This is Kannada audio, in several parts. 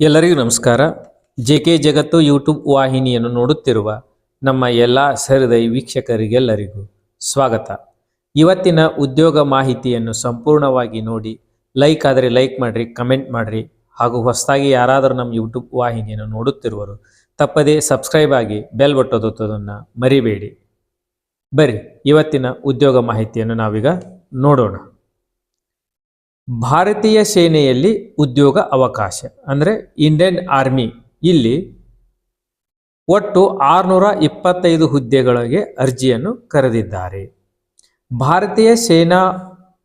ಎಲ್ಲರಿಗೂ ನಮಸ್ಕಾರ. ಜೆ ಕೆ ಜಗತ್ತು ಯೂಟ್ಯೂಬ್ ವಾಹಿನಿಯನ್ನು ನೋಡುತ್ತಿರುವ ನಮ್ಮ ಎಲ್ಲ ಸಹೃದಯ ವೀಕ್ಷಕರಿಗೆಲ್ಲರಿಗೂ ಸ್ವಾಗತ. ಇವತ್ತಿನ ಉದ್ಯೋಗ ಮಾಹಿತಿಯನ್ನು ಸಂಪೂರ್ಣವಾಗಿ ನೋಡಿ, ಲೈಕ್ ಆದರೆ ಲೈಕ್ ಮಾಡಿರಿ, ಕಮೆಂಟ್ ಮಾಡಿರಿ, ಹಾಗೂ ಹೊಸದಾಗಿ ಯಾರಾದರೂ ನಮ್ಮ ಯೂಟ್ಯೂಬ್ ವಾಹಿನಿಯನ್ನು ನೋಡುತ್ತಿರುವರು, ತಪ್ಪದೇ ಸಬ್ಸ್ಕ್ರೈಬ್ ಆಗಿ ಬೆಲ್ ಬಟ್ಟೋದನ್ನು ಮರಿಬೇಡಿ. ಬರ್ರಿ, ಇವತ್ತಿನ ಉದ್ಯೋಗ ಮಾಹಿತಿಯನ್ನು ನಾವೀಗ ನೋಡೋಣ. ಭಾರತೀಯ ಸೇನೆಯಲ್ಲಿ ಉದ್ಯೋಗ ಅವಕಾಶ, ಅಂದರೆ ಇಂಡಿಯನ್ ಆರ್ಮಿ. ಇಲ್ಲಿ ಒಟ್ಟು ಆರುನೂರ ಇಪ್ಪತ್ತೈದು ಹುದ್ದೆಗಳಿಗೆ ಅರ್ಜಿಯನ್ನು ಕರೆದಿದ್ದಾರೆ. ಭಾರತೀಯ ಸೇನಾ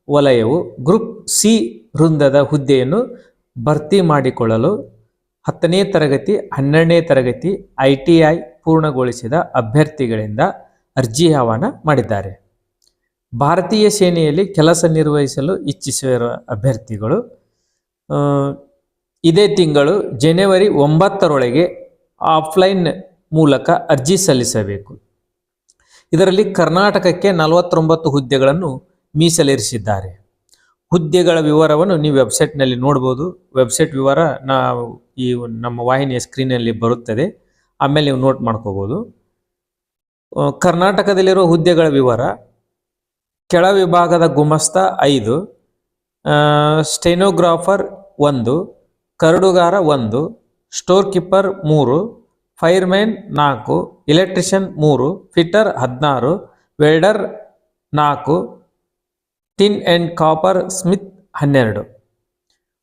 ವಲಯವು ಗ್ರೂಪ್ ಸಿ ವೃಂದದ ಹುದ್ದೆಯನ್ನು ಭರ್ತಿ ಮಾಡಿಕೊಳ್ಳಲು ಹತ್ತನೇ ತರಗತಿ, ಹನ್ನೆರಡನೇ ತರಗತಿ ಐ ಟಿ ಐ ಪೂರ್ಣಗೊಳಿಸಿದ ಅಭ್ಯರ್ಥಿಗಳಿಂದ ಅರ್ಜಿ ಆಹ್ವಾನ ಮಾಡಿದ್ದಾರೆ. ಭಾರತೀಯ ಸೇನೆಯಲ್ಲಿ ಕೆಲಸ ನಿರ್ವಹಿಸಲು ಇಚ್ಛಿಸಿರುವ ಅಭ್ಯರ್ಥಿಗಳು ಇದೇ ತಿಂಗಳು ಜನವರಿ ಒಂಬತ್ತರೊಳಗೆ ಆಫ್ಲೈನ್ ಮೂಲಕ ಅರ್ಜಿ ಸಲ್ಲಿಸಬೇಕು. ಇದರಲ್ಲಿ ಕರ್ನಾಟಕಕ್ಕೆ ನಲವತ್ತೊಂಬತ್ತು ಹುದ್ದೆಗಳನ್ನು ಮೀಸಲಿರಿಸಿದ್ದಾರೆ. ಹುದ್ದೆಗಳ ವಿವರವನ್ನು ನೀವು ವೆಬ್ಸೈಟ್ನಲ್ಲಿ ನೋಡ್ಬೋದು. ವೆಬ್ಸೈಟ್ ವಿವರ ನಾವು ಈ ನಮ್ಮ ವಾಹಿನಿಯ ಸ್ಕ್ರೀನಲ್ಲಿ ಬರುತ್ತದೆ. ಆಮೇಲೆ ನೀವು ನೋಟ್ ಮಾಡ್ಕೋಬೋದು. ಕರ್ನಾಟಕದಲ್ಲಿರುವ ಹುದ್ದೆಗಳ ವಿವರ ಕೆಳ ವಿಭಾಗದ ಗುಮಸ್ತ ಐದು ಸ್ಟೆನೋಗ್ರಾಫರ್ ಒಂದು, ಕರಡುಗಾರ ಒಂದು, ಸ್ಟೋರ್ ಕೀಪರ್ ಮೂರು, ಫೈರ್ಮ್ಯಾನ್ ನಾಲ್ಕು, ಎಲೆಕ್ಟ್ರಿಷಿಯನ್ ಮೂರು, ಫಿಟ್ಟರ್ ಹದಿನಾರು, ವೆಲ್ಡರ್ ನಾಲ್ಕು, ಟಿನ್ ಆ್ಯಂಡ್ ಕಾಪರ್ ಸ್ಮಿತ್ ಹನ್ನೆರಡು.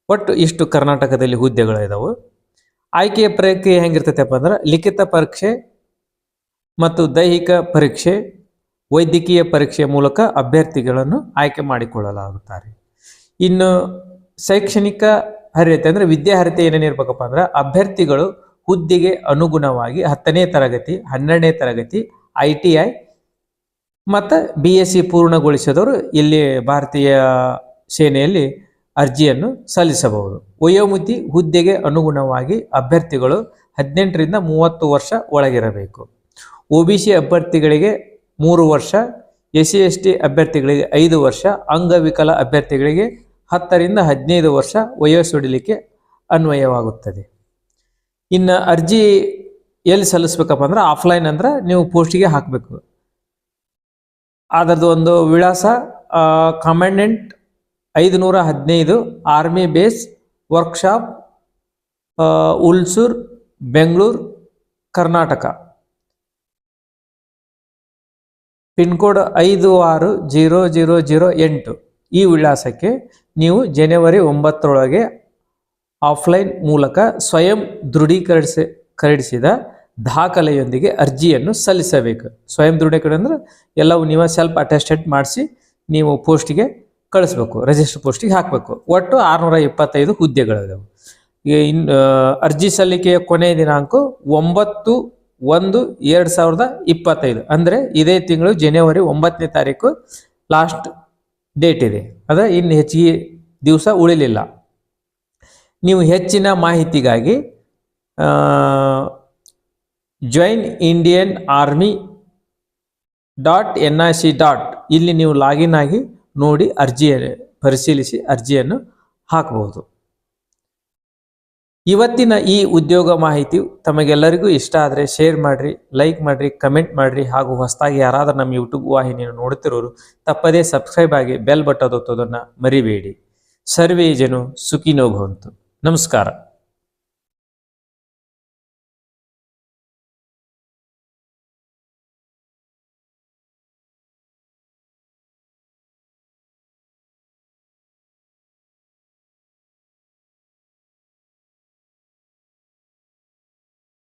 ಒಟ್ಟು ಇಷ್ಟು ಕರ್ನಾಟಕದಲ್ಲಿ ಹುದ್ದೆಗಳು ಇದಾವೆ ಆಯ್ಕೆಯ ಪ್ರಕ್ರಿಯೆ ಹೆಂಗಿರ್ತೈತಪ್ಪ ಅಂದ್ರೆ ಲಿಖಿತ ಪರೀಕ್ಷೆ ಮತ್ತು ದೈಹಿಕ ಪರೀಕ್ಷೆ ವೈದ್ಯಕೀಯ ಪರೀಕ್ಷೆಯ ಮೂಲಕ ಅಭ್ಯರ್ಥಿಗಳನ್ನು ಆಯ್ಕೆ ಮಾಡಿಕೊಳ್ಳಲಾಗುತ್ತಾರೆ. ಇನ್ನು ಶೈಕ್ಷಣಿಕ ಅರ್ಹತೆ ಅಂದರೆ ವಿದ್ಯಾರ್ಹತೆ ಏನೇನಿರ್ಬೇಕಪ್ಪ ಅಂದ್ರೆ ಅಭ್ಯರ್ಥಿಗಳು ಹುದ್ದೆಗೆ ಅನುಗುಣವಾಗಿ ಹತ್ತನೇ ತರಗತಿ, ಹನ್ನೆರಡನೇ ತರಗತಿ, ಐ ಟಿ ಐ ಮತ್ತು ಬಿ ಎಸ್ ಸಿ ಪೂರ್ಣಗೊಳಿಸಿದವರು ಇಲ್ಲಿ ಭಾರತೀಯ ಸೇನೆಯಲ್ಲಿ ಅರ್ಜಿಯನ್ನು ಸಲ್ಲಿಸಬಹುದು. ವಯೋಮಿತಿ ಹುದ್ದೆಗೆ ಅನುಗುಣವಾಗಿ ಅಭ್ಯರ್ಥಿಗಳು ಹದಿನೆಂಟರಿಂದ ಮೂವತ್ತು ವರ್ಷ ಒಳಗಿರಬೇಕು. ಒ ಬಿ ಸಿ ಅಭ್ಯರ್ಥಿಗಳಿಗೆ ಮೂರು ವರ್ಷ, ಎಸ್ ಸಿ ಅಭ್ಯರ್ಥಿಗಳಿಗೆ ಐದು ವರ್ಷ, ಅಂಗವಿಕಲ ಅಭ್ಯರ್ಥಿಗಳಿಗೆ ಹತ್ತರಿಂದ ಹದಿನೈದು ವರ್ಷ ವಯೋಸಡಿಲಿಕ್ಕೆ ಅನ್ವಯವಾಗುತ್ತದೆ. ಇನ್ನು ಅರ್ಜಿ ಎಲ್ಲಿ ಸಲ್ಲಿಸ್ಬೇಕಪ್ಪ ಅಂದ್ರೆ ಆಫ್ಲೈನ್ ಅಂದ್ರೆ ನೀವು ಪೋಸ್ಟಿಗೆ ಹಾಕಬೇಕು. ಅದರದ್ದು ಒಂದು ವಿಳಾಸ ಕಮಾಂಡೆಂಟ್ ಐದು ನೂರ ಹದಿನೈದು, army base, workshop Ulsoor, Bengaluru, Karnataka. Pin code ಐದು ಆರು ಜೀರೋ ಜೀರೋ ಜೀರೋ ಎಂಟು. ಈ ವಿಳಾಸಕ್ಕೆ ನೀವು ಜನವರಿ ಒಂಬತ್ತರೊಳಗೆ ಆಫ್ಲೈನ್ ಮೂಲಕ ಸ್ವಯಂ ದೃಢೀಕರಿಸಿ ಕರಡಿಸಿದ ದಾಖಲೆಯೊಂದಿಗೆ ಅರ್ಜಿಯನ್ನು ಸಲ್ಲಿಸಬೇಕು. ಸ್ವಯಂ ದೃಢೀಕರಣ ಅಂದ್ರೆ ಎಲ್ಲವೂ ನೀವು ಸೆಲ್ಫ್ ಅಟೆಸ್ಟೆಡ್ ಮಾಡಿಸಿ ನೀವು ಪೋಸ್ಟಿಗೆ ಕಳಿಸ್ಬೇಕು ರಿಜಿಸ್ಟರ್ ಪೋಸ್ಟಿಗೆ ಹಾಕಬೇಕು. ಒಟ್ಟು ಆರುನೂರ ಇಪ್ಪತ್ತೈದು ಹುದ್ದೆಗಳಿದಾವೆ. ಈಗ ಇನ್ ಅರ್ಜಿ ಸಲ್ಲಿಕೆಯ ಕೊನೆಯ ದಿನಾಂಕ ಒಂಬತ್ತು ಒಂದು ಎರಡು ಸಾವಿರದ ಇಪ್ಪತ್ತೈದು. ಅಂದರೆ ಇದೇ ತಿಂಗಳು ಜನವರಿ ಒಂಬತ್ತನೇ ತಾರೀಕು ಲಾಸ್ಟ್ ಡೇಟ್ ಇದೆ. ಅಂದರೆ ಇನ್ನು ಹೆಚ್ಚಿಗೆ ದಿವಸ ಉಳಿಲಿಲ್ಲ. ನೀವು ಹೆಚ್ಚಿನ ಮಾಹಿತಿಗಾಗಿ join Indian army dot N I C dot ಇಲ್ಲಿ ನೀವು ಲಾಗಿನ್ ಆಗಿ ನೋಡಿ ಅರ್ಜಿ ಪರಿಶೀಲಿಸಿ ಅರ್ಜಿಯನ್ನು ಹಾಕಬಹುದು ಇವತ್ತಿನ ಈ ಉದ್ಯೋಗ ಮಾಹಿತಿ ತಮಗೆಲ್ಲರಿಗೂ ಇಷ್ಟ ಆದರೆ ಶೇರ್ ಮಾಡಿರಿ ಲೈಕ್ ಮಾಡಿರಿ ಕಮೆಂಟ್ ಮಾಡಿರಿ ಹಾಗೂ ಹೊಸದಾಗಿ ಯಾರಾದರೂ ನಮ್ಮ ಯೂಟ್ಯೂಬ್ ವಾಹಿನಿಯನ್ನು ನೋಡುತ್ತಿರೋರು ತಪ್ಪದೇ ಸಬ್ಸ್ಕ್ರೈಬ್ ಆಗಿ ಬೆಲ್ ಬಟ್ಟದೊತ್ತೋದನ್ನು ಮರಿಬೇಡಿ. ಸರ್ವೇ ಜನು ಸುಖಿನೋ ಭವಂತು. ನಮಸ್ಕಾರ.